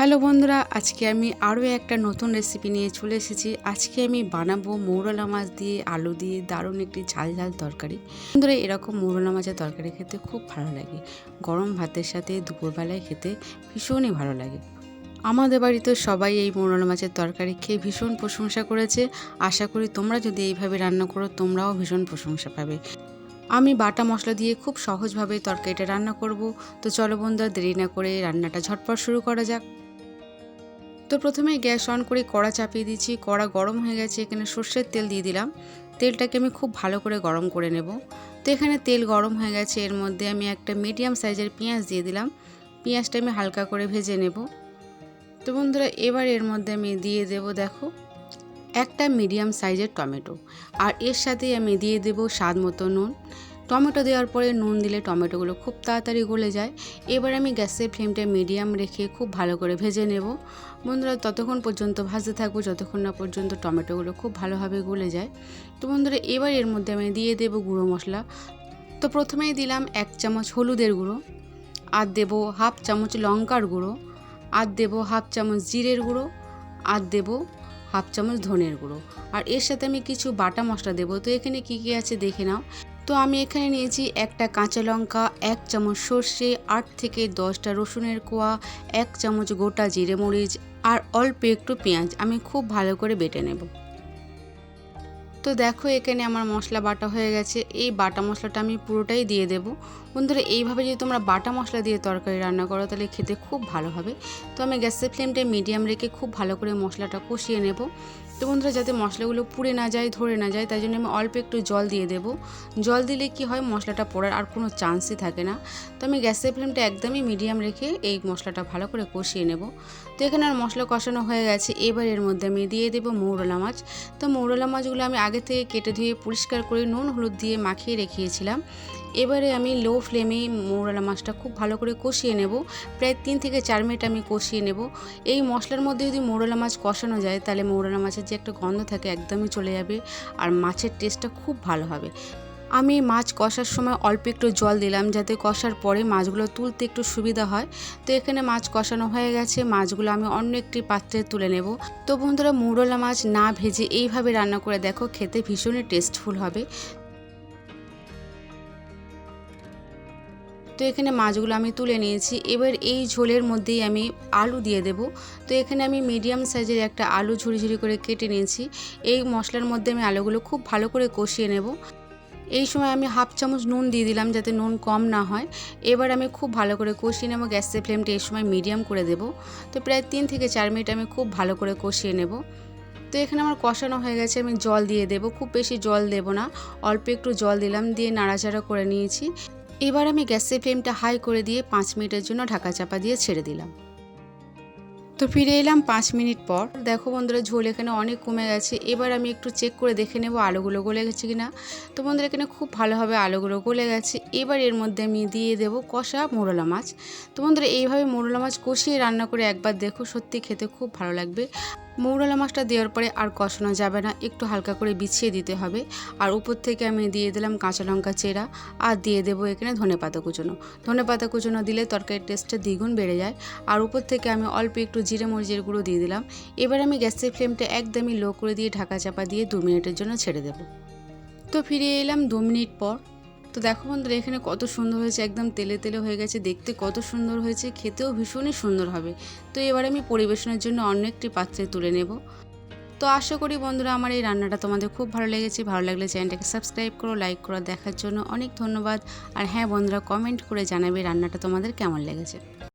Hello বন্ধুরা, আজকে আমি আরও একটা নতুন রেসিপি নিয়ে চলে এসেছি। আজকে আমি বানাবো মৌরলা মাছ দিয়ে আলু দিয়ে দারুণ একটি ঝাল ঝাল তরকারি। বন্ধুরা, এরকম মৌরলা মাছের তরকারি খেতে খুব ভালো লাগে। গরম ভাতের সাথে দুপুরবেলায় খেতে ভীষণই ভালো লাগে। আমাদের বাড়িতে সবাই এই মৌরলা মাছের তরকারি খেয়ে ভীষণ প্রশংসা করেছে। আশা করি তোমরা যদি এইভাবে রান্না করো, তোমরাও ভীষণ প্রশংসা পাবে। আমি বাটা মশলা দিয়ে খুব সহজভাবে তরকারিটা রান্না করব। তো চলো বন্ধুরা, দেরি না করে রান্নাটা ঝটপট শুরু করা যাক। তো প্রথমে গ্যাস অন করে কড়া চাপিয়ে দিচ্ছি কড়া গরম হয়ে গেছে, এখানে সর্ষের তেল দিয়ে দিলাম। তেলটাকে আমি খুব ভালো করে গরম করে নেব। তো এখানে তেল গরম হয়ে গেছে, এর মধ্যে আমি একটা মিডিয়াম সাইজের পেঁয়াজ দিয়ে দিলাম। পেঁয়াজটা আমি হালকা করে ভেজে নেব। তো বন্ধুরা, এবার এর মধ্যে আমি দিয়ে দেব, দেখো, একটা মিডিয়াম সাইজের টমেটো। আর এর সাথে আমি দিয়ে দেব স্বাদ মতো নুন। টমেটো দেওয়ার পরে নুন দিলে টমেটোগুলো খুব তাড়াতাড়ি গলে যায়। এবার আমি গ্যাসের ফ্লেমটা মিডিয়াম রেখে খুব ভালো করে ভেজে নেব। বন্ধুরা, ততক্ষণ পর্যন্ত ভাজতে থাকব, যতক্ষণ না পর্যন্ত টমেটোগুলো খুব ভালোভাবে গলে যায়। তো বন্ধুরা, এবার এর মধ্যে আমি দিয়ে দেব গুঁড়ো মশলা। তো প্রথমেই দিলাম এক চামচ হলুদের গুঁড়ো, আর দেবো হাফ চামচ লঙ্কার গুঁড়ো, আর দেবো হাফ চামচ জিরের গুঁড়ো, আর দেবো হাফ চামচ ধনের গুঁড়ো। আর এর সাথে আমি কিছু বাটা মশলা দেবো। তো এখানে কি কি আছে দেখে নাও। তো আমি এখানে নিয়েছি একটা কাঁচা লঙ্কা, এক চামচ সর্ষে, আট থেকে দশটা রসুনের কোয়া, এক চামচ গোটা জিরে মরিচ আর অল্প একটু পেঁয়াজ। আমি খুব ভালো করে বেটে নেব। তো দেখো এখানে আমার মশলা বাটা হয়ে গেছে। এই বাটা মশলাটা আমি পুরোটাই দিয়ে দেব। বন্ধুরা, এইভাবে যদি তোমরা বাটা মশলা দিয়ে তরকারি রান্না করো, তাহলে খেতে খুব ভালো হবে। তো আমি গ্যাসের ফ্লেমটা মিডিয়াম রেখে খুব ভালো করে মশলাটা কষিয়ে নেব। তো বন্ধুরা, যাতে মশলাগুলো পুড়ে না যায়, ধরে না যায়, তাই জন্য আমি অল্প একটু জল দিয়ে দেব। জল দিলে কি হয়, মশলাটা পড়ার আর কোনো চান্সই থাকে না। তো আমি গ্যাসের ফ্লেমটা একদমই মিডিয়াম রেখে এই মশলাটা ভালো করে কষিয়ে নেব। তো এখানে আর মশলা কষানো হয়ে গেছে। এবার এর মধ্যে আমি দিয়ে দেবো মৌরলা মাছ। তো মৌরলা মাছগুলো আমি আগে থেকে কেটে ধুয়ে পরিষ্কার করে নুন, হলুদ দিয়ে মাখিয়ে রেখেছিলাম। এবারে আমি লো ফ্লেমে মৌরলা মাছটা খুব ভালো করে কষিয়ে নেব। প্রায় তিন থেকে চার মিনিট আমি কষিয়ে নেব। এই মশলার মধ্যে যদি মৌরলা মাছ কষানো যায়, তাহলে মৌরলা মাছের যে একটা গন্ধ থাকে একদমই চলে যাবে আর মাছের টেস্টটা খুব ভালো হবে। আমি মাছ কষার সময় অল্প একটু জল দিলাম যাতে কষার পরে মাছগুলো তুলতে একটু সুবিধা হয়। তো এখানে মাছ কষানো হয়ে গেছে, মাছগুলো আমি অন্য একটি পাত্রে তুলে নেব। তো বন্ধুরা মুরলা মাছ না ভেজে এইভাবে রান্না করে দেখো, খেতে ভীষণই টেস্টফুল হবে। তো এখানে মাছগুলো আমি তুলে নিয়েছি। এবার এই ঝোলের মধ্যেই আমি আলু দিয়ে দেব। তো এখানে আমি মিডিয়াম সাইজের একটা আলু ঝুড়ি ঝুড়ি করে কেটে নিয়েছি। এই মশলার মধ্যে আমি আলুগুলো খুব ভালো করে কষিয়ে নেব। এই সময় আমি হাফ চামচ নুন দিয়ে দিলাম যাতে নুন কম না হয়। এবার আমি খুব ভালো করে কষিয়ে নেব। গ্যাসের ফ্লেমটা এই সময় মিডিয়াম করে দেব। তো প্রায় তিন থেকে চার মিনিট আমি খুব ভালো করে কষিয়ে নেব। তো এখানে আমার কষানো হয়ে গেছে। আমি জল দিয়ে দেব। খুব বেশি জল দেব না। অল্প একটু জল দিলাম। দিয়ে নাড়াচাড়া করে নিয়েছি। এবার আমি গ্যাসের ফ্লেমটা হাই করে দিয়ে পাঁচ মিনিটের জন্য ঢাকা চাপা দিয়ে ছেড়ে দিলাম। তো ফিরে এলাম পাঁচ মিনিট পর। দেখো বন্ধুরা, ঝোল এখানে অনেক কমে গেছে। এবার আমি একটু চেক করে দেখে নেব আলুগুলো গলে গেছে কি না তো বন্ধুরা, এখানে খুব ভালোভাবে আলুগুলো গলে গেছে। এবার এর মধ্যে আমি দিয়ে দেব কষা মোরলা মাছ। তো বন্ধুরা, এইভাবে মোরলা মাছ কষিয়ে রান্না করে একবার দেখো, সত্যি খেতে খুব ভালো লাগবে। মৌরলা মাছটা দেওয়ার পরে আর কষানো যাবে না। একটু হালকা করে বিছিয়ে দিতে হবে। আর উপর থেকে আমি দিয়ে দিলাম কাঁচা লঙ্কা চেরা। আর দিয়ে দেবো এখানে ধনে পাতা কুচোনো। ধনে পাতা কুচোনো দিলে তরকারির টেস্টটা দ্বিগুণ বেড়ে যায়। আর উপর থেকে আমি অল্প একটু জিরে মরিচের গুঁড়ো দিয়ে দিলাম। এবার আমি গ্যাসের ফ্লেমটা একদমই লো করে দিয়ে ঢাকা চাপা দিয়ে দু মিনিটের জন্য ছেড়ে দেবো। তো ফিরে এলাম দু মিনিট পর। তো দেখো বন্ধুরা, এখানে কত সুন্দর হয়েছে, একদম তেলে তেলে হয়ে গেছে, দেখতে কত সুন্দর হয়েছে, খেতেও ভীষণই সুন্দর হবে। তো এবার আমি পরিবেশনের জন্য অন্য একটি পাত্রে তুলে নেব। তো আশা করি বন্ধুরা, আমার এই রান্নাটা তোমাদের খুব ভালো লেগেছে। ভালো লাগলে চ্যানেলটাকে সাবস্ক্রাইব করো, লাইক করো, দেখার জন্য অনেক ধন্যবাদ। আর হ্যাঁ বন্ধুরা কমেন্ট করে জানাবে রান্নাটা তোমাদের কেমন লেগেছে।